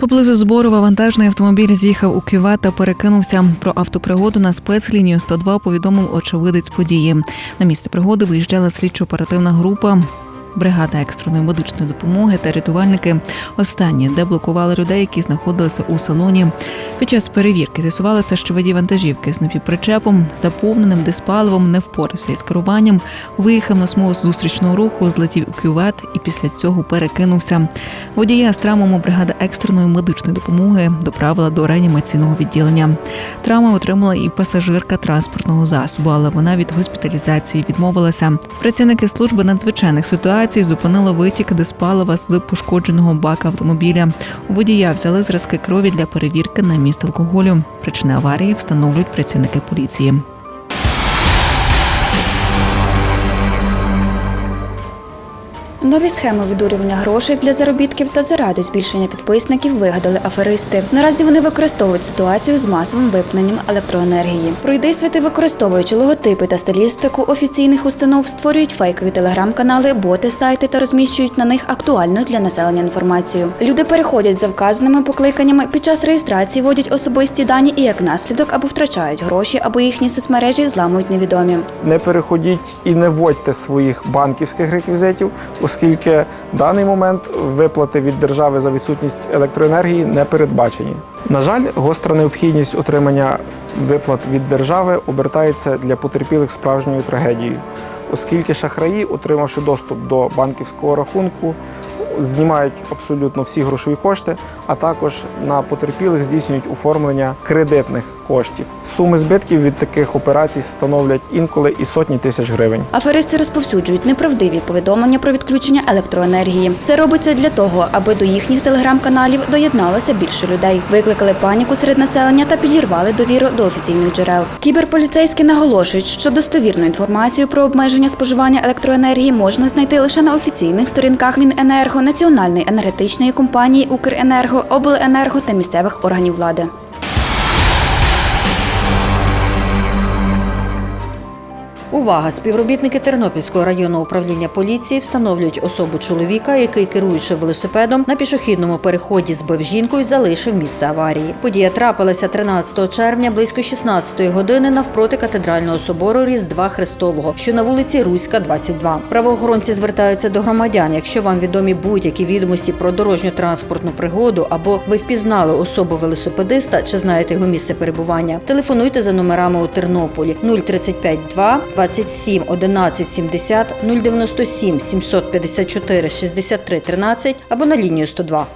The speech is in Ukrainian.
Поблизу зборова вантажний автомобіль з'їхав у Кюва та перекинувся. Про автопригоду на спецлінію 102 повідомив очевидець події. На місце пригоди виїжджала слідчо-оперативна група. Бригада екстреної медичної допомоги та рятувальники останні, де блокували людей, які знаходилися у салоні. Під час перевірки з'ясувалося, що водій вантажівки з напівпричепом, заповненим диспаливом, не впорався із керуванням, виїхав на смугу зустрічного руху, злетів у кювет і після цього перекинувся. Водія з травмами бригада екстреної медичної допомоги доправила до реанімаційного відділення. Травми отримала і пасажирка транспортного засобу, але вона від госпіталізації відмовилася. Працівники служби надзвичайних ситуацій зупинили витік диспалива з пошкодженого бака автомобіля. У водія взяли зразки крові для перевірки на міст алкоголю. Причини аварії встановлюють працівники поліції. Нові схеми видурювання грошей для заробітків та заради збільшення підписників вигадали аферисти. Наразі вони використовують ситуацію з масовим випненням електроенергії. Пройдисвіти, використовуючи логотипи та стилістику офіційних установ, створюють фейкові телеграм-канали, боти, сайти та розміщують на них актуальну для населення інформацію. Люди переходять за вказаними покликаннями під час реєстрації, вводять особисті дані і як наслідок або втрачають гроші, або їхні соцмережі зламують невідомі. не переходіть і не вводьте своїх банківських реквізитів, оскільки в даний момент виплати від держави за відсутність електроенергії не передбачені. На жаль, гостра необхідність отримання виплат від держави обертається для потерпілих справжньою трагедією, оскільки шахраї, отримавши доступ до банківського рахунку, знімають абсолютно всі грошові кошти, а також на потерпілих здійснюють оформлення кредитних коштів. Суми збитків від таких операцій становлять інколи і сотні тисяч гривень. Аферисти розповсюджують неправдиві повідомлення про відключення електроенергії. Це робиться для того, аби до їхніх телеграм-каналів доєдналося більше людей, викликали паніку серед населення та підірвали довіру до офіційних джерел. Кіберполіцейські наголошують, що достовірну інформацію про обмеження споживання електроенергії можна знайти лише на офіційних сторінках Міненерго, Національної енергетичної компанії Укренерго, Обленерго та місцевих органів влади. Увага! Співробітники Тернопільського районного управління поліції встановлюють особу чоловіка, який, керуючи велосипедом, на пішохідному переході збив жінку і залишив місце аварії. Подія трапилася 13 червня близько 16 години навпроти катедрального собору Різдва Христового, що на вулиці Руська, 22. Правоохоронці звертаються до громадян. Якщо вам відомі будь-які відомості про дорожньо-транспортну пригоду або ви впізнали особу велосипедиста чи знаєте його місце перебування, телефонуйте за номерами у Тернополі 035 2 27 11 70 097 754 63 13 або на лінію 102.